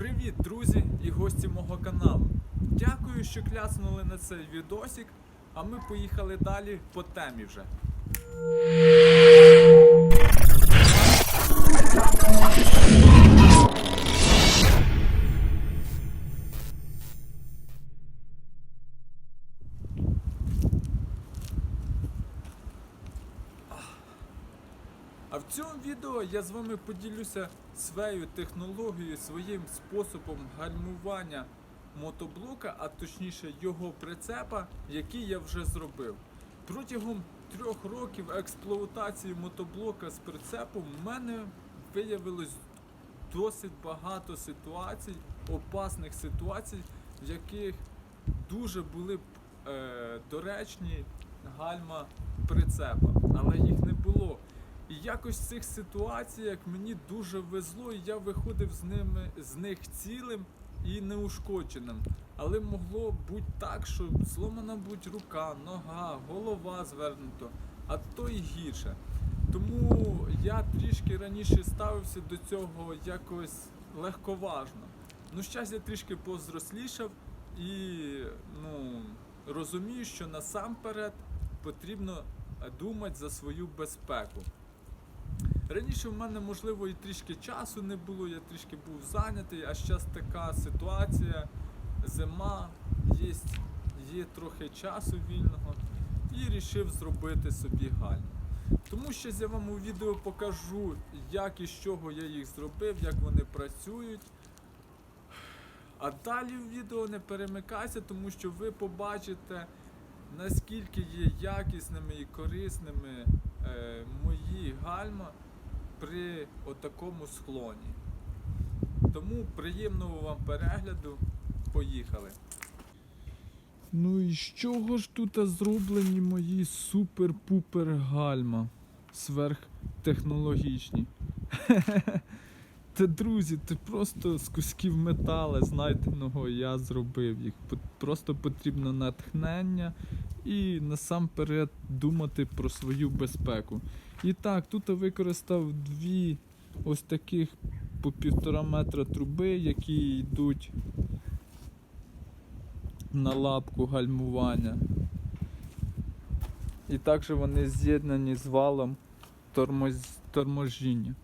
Привіт, друзі і гості мого каналу. Дякую, що кляснули на цей відосик, а ми поїхали далі по темі вже. В цьому відео я з вами поділюся своєю технологією, своїм способом гальмування мотоблока, а точніше його прицепа, який я вже зробив. Протягом трьох років експлуатації мотоблока з прицепом в мене виявилось досить багато ситуацій, опасних ситуацій, в яких дуже були б е, доречні гальма прицепа, але їх не було. І якось в цих ситуаціях мені дуже везло, і я виходив з ними з них цілим і неушкодженим. Але могло бути так, що зломана будь рука, нога, голова звернуто, а то і гірше. Тому я трішки раніше ставився до цього якось легковажно. Ну, щас я трішки позрослішав і ну, розумію, що насамперед потрібно думати за свою безпеку. Раніше в мене, можливо, і трішки часу не було, я трішки був зайнятий, а зараз така ситуація, зима, є, є трохи часу вільного і вирішив зробити собі гальму. Тому що я вам у відео покажу, як і з чого я їх зробив, як вони працюють. А далі в відео не перемикайся, тому що ви побачите, наскільки є якісними і корисними е, мої гальма при отакому склоні. Тому приємного вам перегляду. Поїхали. Ну і з чого ж тут зроблені мої супер-пупер гальма сверхтехнологічні? Та друзі, це просто з кусків металу знайденого я зробив їх. Просто потрібно натхнення і насамперед думати про свою безпеку. І так, тут я використав дві ось таких по півтора метра труби, які йдуть на лапку гальмування. І також вони з'єднані з валом торможіння.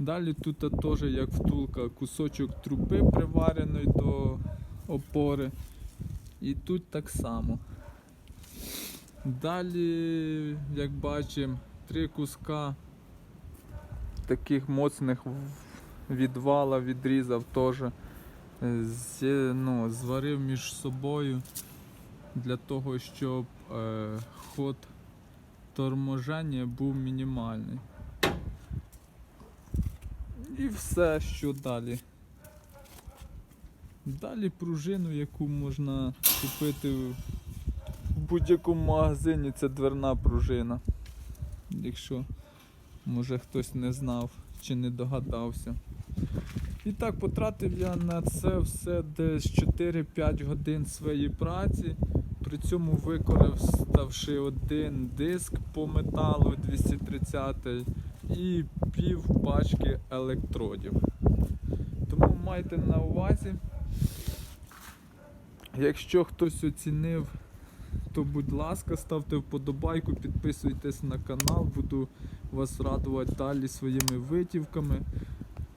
Далі тут теж як втулка кусочок труби приварений до опори. І тут так само. Далі, як бачимо, три куска таких моцних в- від вала відрізав теж. З, ну, зварив між собою для того, щоб е, ход торможення був мінімальний. І все, що далі. Далі пружину, яку можна купити в будь-якому магазині, це дверна пружина. Якщо може хтось не знав чи не догадався. І так, потратив я на це все десь 4-5 годин своєї праці. При цьому використавши один диск по металу 230 і пів пачки електродів. Тому майте на увазі, якщо хтось оцінив, то будь ласка, ставте вподобайку, підписуйтесь на канал, буду вас радувати далі своїми витівками.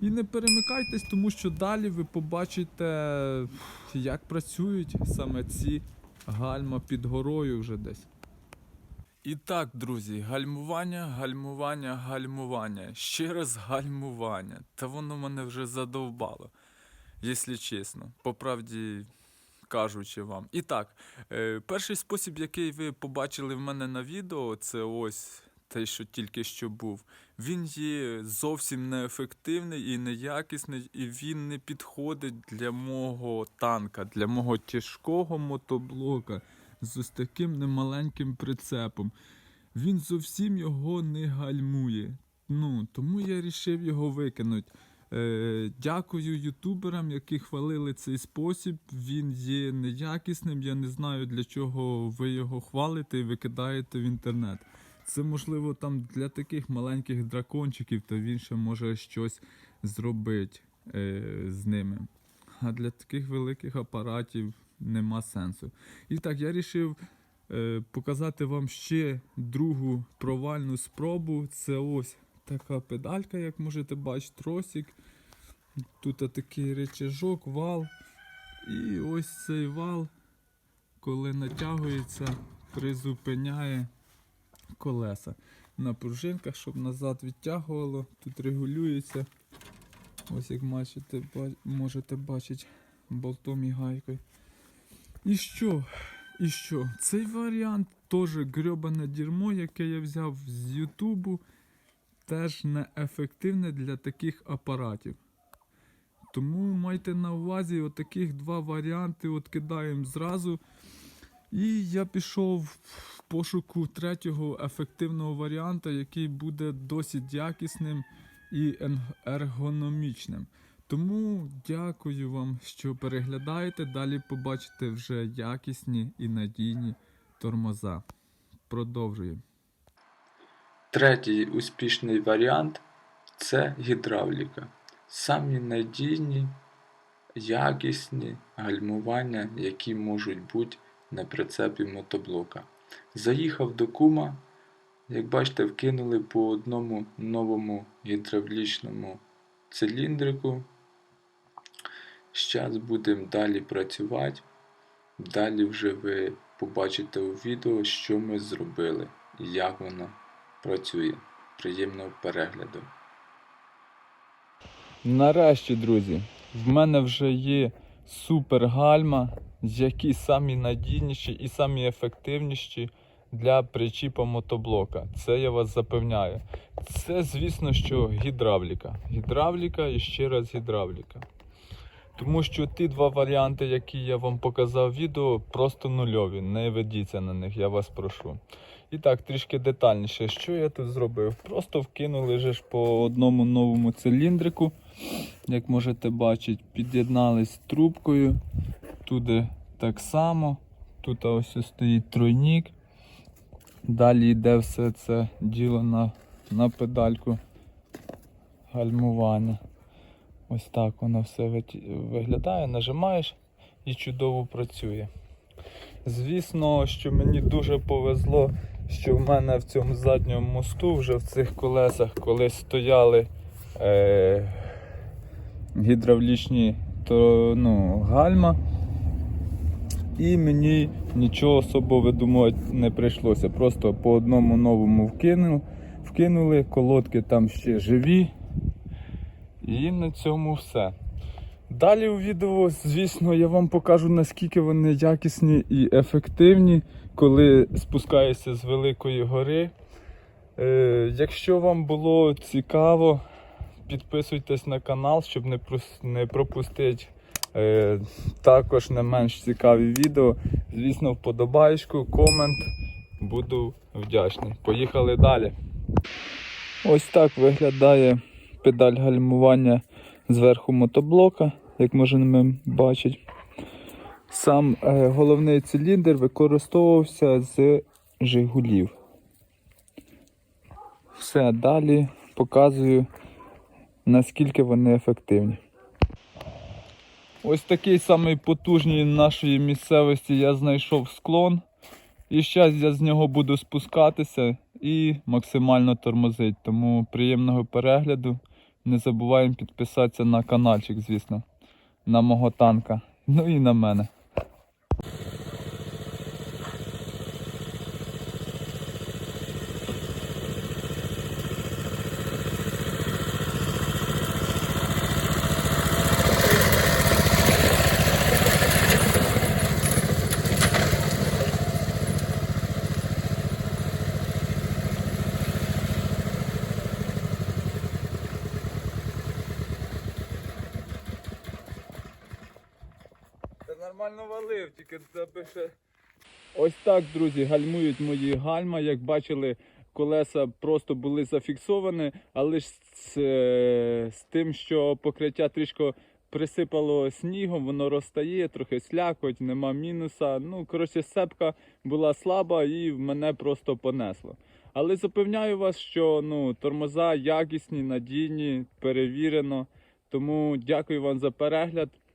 І не перемикайтесь, тому що далі ви побачите, як працюють саме ці гальма під горою вже десь. І так, друзі, гальмування, гальмування, гальмування. Ще раз гальмування. Та воно мене вже задовбало, якщо чесно. По правді кажучи вам. І так, е, перший спосіб, який ви побачили в мене на відео, це ось те, що тільки що був. Він є зовсім неефективний і неякісний, і він не підходить для мого танка, для мого тяжкого мотоблока з ось таким немаленьким прицепом. Він зовсім його не гальмує. Ну, тому я вирішив його викинути. Е, дякую ютуберам, які хвалили цей спосіб. Він є неякісним. Я не знаю, для чого ви його хвалите і викидаєте в інтернет. Це можливо там для таких маленьких дракончиків, то він ще може щось зробити. е, з ними. А для таких великих апаратів нема сенсу. І так, я вирішив е, показати вам ще другу провальну спробу. Це ось така педалька, як можете бачити, тросик. Тут такий речажок, вал. І ось цей вал, коли натягується, призупиняє колеса на пружинках, щоб назад відтягувало. Тут регулюється. Ось як бачите, можете бачити болтом і гайкою. І що? І що? Цей варіант теж грьобане дерьмо, яке я взяв з Ютубу, теж неефективне для таких апаратів. Тому майте на увазі отаких два варіанти от кидаємо зразу. І я пішов в пошуку третього ефективного варіанта, який буде досить якісним і ергономічним. Тому дякую вам, що переглядаєте. Далі побачите вже якісні і надійні тормоза. Продовжуємо. Третій успішний варіант це гідравліка. Самі надійні, якісні гальмування, які можуть бути на прицепі мотоблока. Заїхав до кума, як бачите, вкинули по одному новому гідравлічному циліндрику. Зараз будемо далі працювати. Далі вже ви побачите у відео, що ми зробили і як воно працює. Приємного перегляду. Нарешті, друзі, в мене вже є супер гальма, які самі надійніші і самі ефективніші для причіпа мотоблока. Це я вас запевняю. Це, звісно, що гідравліка. Гідравліка і ще раз гідравліка. Тому що ті два варіанти, які я вам показав в відео, просто нульові. Не ведіться на них, я вас прошу. І так, трішки детальніше, що я тут зробив? Просто вкинули же по одному новому циліндрику, як можете бачити, під'єднались трубкою. Туди так само. Тут ось стоїть тройник. Далі йде все це діло на, на педальку гальмування. Ось так воно все виглядає, нажимаєш і чудово працює. Звісно, що мені дуже повезло, що в мене в цьому задньому мосту вже в цих колесах колись стояли е, гідравлічні то, ну, гальма. І мені нічого особо видумувати не прийшлося. Просто по одному новому вкинув, вкинули, колодки там ще живі. І на цьому все. Далі у відео, звісно, я вам покажу, наскільки вони якісні і ефективні, коли спускаєшся з Великої гори. Е, якщо вам було цікаво, підписуйтесь на канал, щоб не, пропустити е, також не менш цікаві відео. Звісно, вподобаєчку, комент. Буду вдячний. Поїхали далі. Ось так виглядає педаль гальмування зверху мотоблока, як можемо бачити. Сам е, головний циліндр використовувався з Жигулів. Все, далі показую, наскільки вони ефективні. Ось такий самий потужний нашої місцевості я знайшов склон. І зараз я з нього буду спускатися і максимально тормозити. Тому приємного перегляду. Не забуваємо підписатися на каналчик, звісно, на мого танка. Ну і на мене. Нормально валив, тільки ще. Ось так, друзі, гальмують мої гальма. Як бачили, колеса просто були зафіксовані, але ж з, е, з тим, що покриття трішки присипало снігом, воно розтає, трохи слякоть, нема мінуса. Ну, коротше, сепка була слаба і мене просто понесло. Але запевняю вас, що ну, тормоза якісні, надійні, перевірено. Тому дякую вам за перегляд.